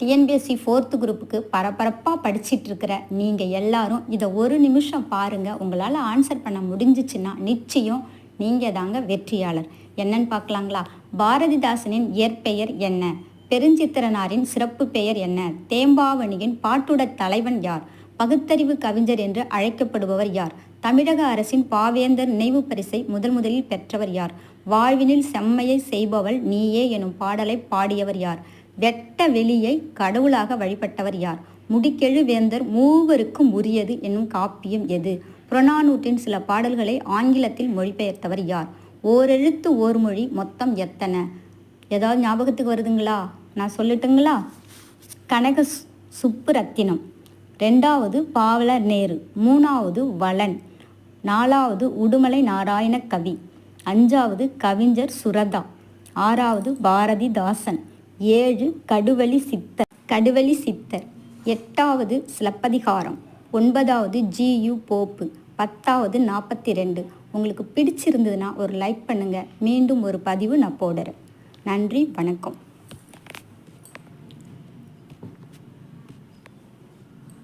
TNPSC fourth குரூப்புக்கு பரபரப்பாக படிச்சிட்டு இருக்கிற நீங்கள் எல்லாரும் இதை ஒரு நிமிஷம் பாருங்கள் உங்களால் ஆன்சர் பண்ண முடிஞ்சிச்சுன்னா நிச்சயம் நீங்கள் தாங்க வெற்றியாளர். என்னன்னு பார்க்கலாங்களா? பாரதிதாசனின் இயற்பெயர் என்ன? பெருஞ்சித்திரனாரின் சிறப்பு பெயர் என்ன? தேம்பாவணியின் பாட்டுட தலைவன் யார்? பகுத்தறிவு கவிஞர் என்று அழைக்கப்படுபவர் யார்? தமிழக அரசின் பாவேந்தர் நினைவு பரிசை முதல் முதலில் பெற்றவர் யார்? வாழ்வினில் செம்மையை செய்பவள் நீயே எனும் பாடலை பாடியவர் யார்? வெட்ட வெளியை கடவுளாக வழிபட்டவர் யார்? முடிக்கெழு வேந்தர் மூவருக்கும் உரியது என்னும் காப்பியம் எது? புறநானூற்றின் சில பாடல்களை ஆங்கிலத்தில் மொழிபெயர்த்தவர் யார்? ஓரெழுத்து ஓர் மொழி மொத்தம் எத்தனை? ஏதாவது ஞாபகத்துக்கு வருதுங்களா? நான் சொல்லட்டுங்களா? கனக சு- சுப்புரத்தினம். ரெண்டாவது பாவலர் நேரு. மூணாவது வளன். நாலாவது உடுமலை நாராயண கவி. அஞ்சாவது கவிஞர் சுரதா. ஆறாவது பாரதிதாசன். ஏழு கடுவலி சித்தர். கடுவலி சித்தர். எட்டாவது சிலப்பதிகாரம். ஒன்பதாவது ஜியு போப்பு. பத்தாவது நாற்பத்தி ரெண்டு உங்களுக்கு பிடிச்சிருந்ததுன்னா ஒரு லைக் பண்ணுங்கள் மீண்டும் ஒரு பதிவு நான் போடுறேன். நன்றி வணக்கம்.